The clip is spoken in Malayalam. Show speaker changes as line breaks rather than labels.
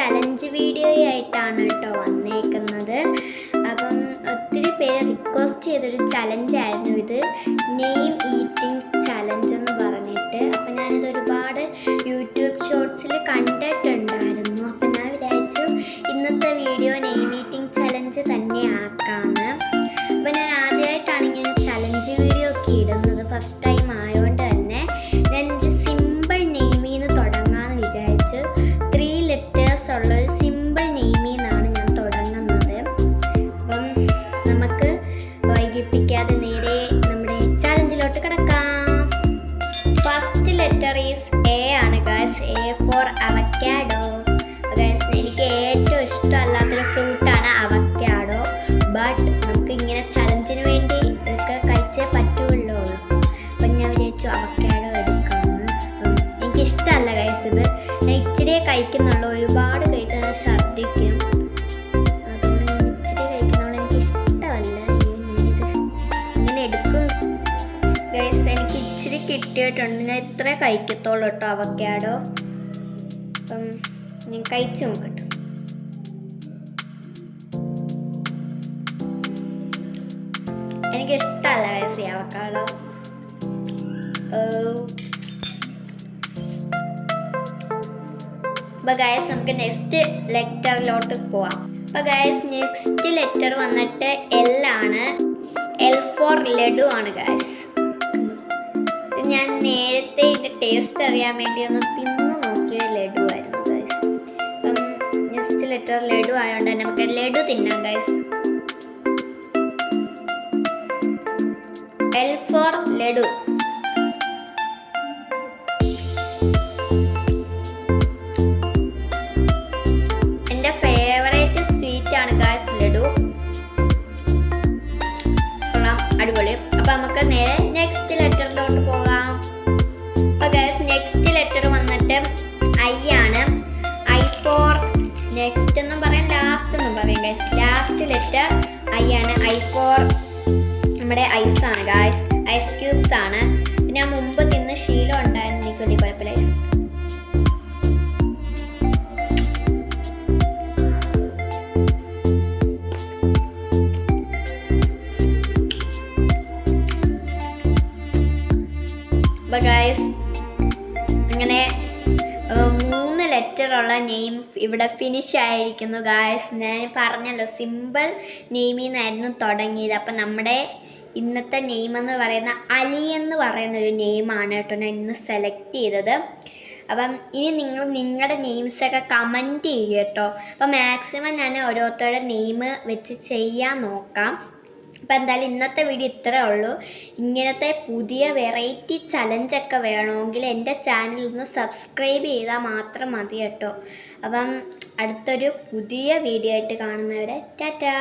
ചലഞ്ച് വീഡിയോ ആയിട്ടാണ് കേട്ടോ വന്നേക്കുന്നത്. അപ്പം ഒത്തിരി പേര് റിക്വസ്റ്റ് ചെയ്തൊരു ചലഞ്ചായിരുന്നു ഇത്. നെയിം ഈറ്റിംഗ് ചലഞ്ച് എന്ന് പറഞ്ഞിട്ട്. അപ്പം ഞാനിത് ഒരുപാട് യൂട്യൂബ് ഷോർട്സിൽ കണ്ടിട്ടുണ്ടായിരുന്നു. അപ്പം ഞാൻ വിചാരിച്ചു ഇന്നത്തെ വീഡിയോ നെയിം ഈറ്റിംഗ് ചലഞ്ച് തന്നെ ആക്കാമെന്ന് അപ്പം ഞാൻ ആദ്യമായിട്ടാണ് ഇങ്ങനെ ചലഞ്ച് വീഡിയോ ഒക്കെ ഇടുന്നത്. ഫസ്റ്റ് ടൈം വൈകിപ്പിക്കാതെ നേരെ നമ്മുടെ ചാലഞ്ചിലോട്ട് കിടക്കാം. ഫസ്റ്റ് ലെറ്റർ ഈസ് എ ആണ് guys A for avocado guys എനിക്ക് ഏറ്റവും ഇഷ്ടമല്ലാത്തൊരു ഫ്രൂട്ടാണ് അവക്കാഡോ ബട്ട് നമുക്ക് ഇങ്ങനെ ചലഞ്ചിന് വേണ്ടി ഇതൊക്കെ കഴിച്ചേ പറ്റുള്ളൂ. അപ്പം ഞാൻ വിചാരിച്ചു അവക്കാഡോ എടുക്കാമെന്ന് എനിക്കിഷ്ടമല്ല ഗൈസ് ഇത്. ഞാൻ ഇച്ചിരി കഴിക്കുന്നുള്ളൂ ഒരുപാട് ഇച്ചിരി കിട്ടിയിട്ടുണ്ട്. ഞാൻ ഇത്ര കഴിക്കത്തുള്ളൂ കേട്ടോ അവക്കാഡോ. അപ്പം ഞാൻ കഴിച്ചു നോക്കട്ടെ. എനിക്ക് ഇഷ്ടമല്ല വയസ്സി അവക്കാടോ ഗായസ് നമുക്ക് നെക്സ്റ്റ് ലെറ്ററിലോട്ട് പോവാം. അപ്പോൾ ഗായസ് നെക്സ്റ്റ് ലെറ്റർ വന്നിട്ട് ആണ്. എൽ ഫോർ ലഡു ആണ് ഗൈസ്. ഞാൻ നേരത്തെ ഇതിന്റെ ടേസ്റ്റ് അറിയാൻ വേണ്ടി ഒന്ന് തിന്നു നോക്കിയ ലഡു ആയിരുന്നു ഗൈസ് അപ്പം നെക്സ്റ്റ് ലെറ്റർ ലഡു ആയതുകൊണ്ട് തന്നെ നമുക്ക് ലഡു തിന്നാം ഗൈസ് എൽ ഫോർ ലഡു. പറയാം. ലാസ്റ്റ് എന്നും പറയാം ഗൈസ് ലാസ്റ്റ് ലെറ്റർ ഐ ആണ് ഐ ഫോർ നമ്മുടെ ഐസ് ആണ് ഗൈസ് ഐസ് ക്യൂബ്സ് ആണ്. ലെറ്ററുള്ള നെയിം ഇവിടെ ഫിനിഷ് ആയിരിക്കുന്നു ഗായസ് ഞാൻ പറഞ്ഞല്ലോ സിമ്പിൾ നെയിമിൽ നിന്നായിരുന്നു തുടങ്ങിയത്. അപ്പം നമ്മുടെ ഇന്നത്തെ നെയിം എന്ന് പറയുന്ന അലി എന്ന് പറയുന്ന ഒരു നെയിമാണ് കേട്ടോ ഞാൻ ഇന്ന് സെലക്ട് ചെയ്തത്. അപ്പം ഇനി നിങ്ങൾ നിങ്ങളുടെ നെയിംസൊക്കെ കമന്റ് ചെയ്യുക കേട്ടോ. അപ്പം മാക്സിമം ഞാൻ ഓരോരുത്തരുടെ നെയിം വെച്ച് ചെയ്യാൻ നോക്കാം. അപ്പം എന്തായാലും ഇന്നത്തെ വീഡിയോ ഇത്രേ ഉള്ളൂ. ഇങ്ങനത്തെ പുതിയ വെറൈറ്റി ചലഞ്ചൊക്കെ വേണമെങ്കിൽ എന്റെ ചാനൽ ഒന്ന് സബ്സ്ക്രൈബ് ചെയ്താൽ മാത്രം മതി കേട്ടോ. അപ്പം അടുത്തൊരു പുതിയ വീഡിയോ ആയിട്ട് കാണുന്നവരെ ടാറ്റാ!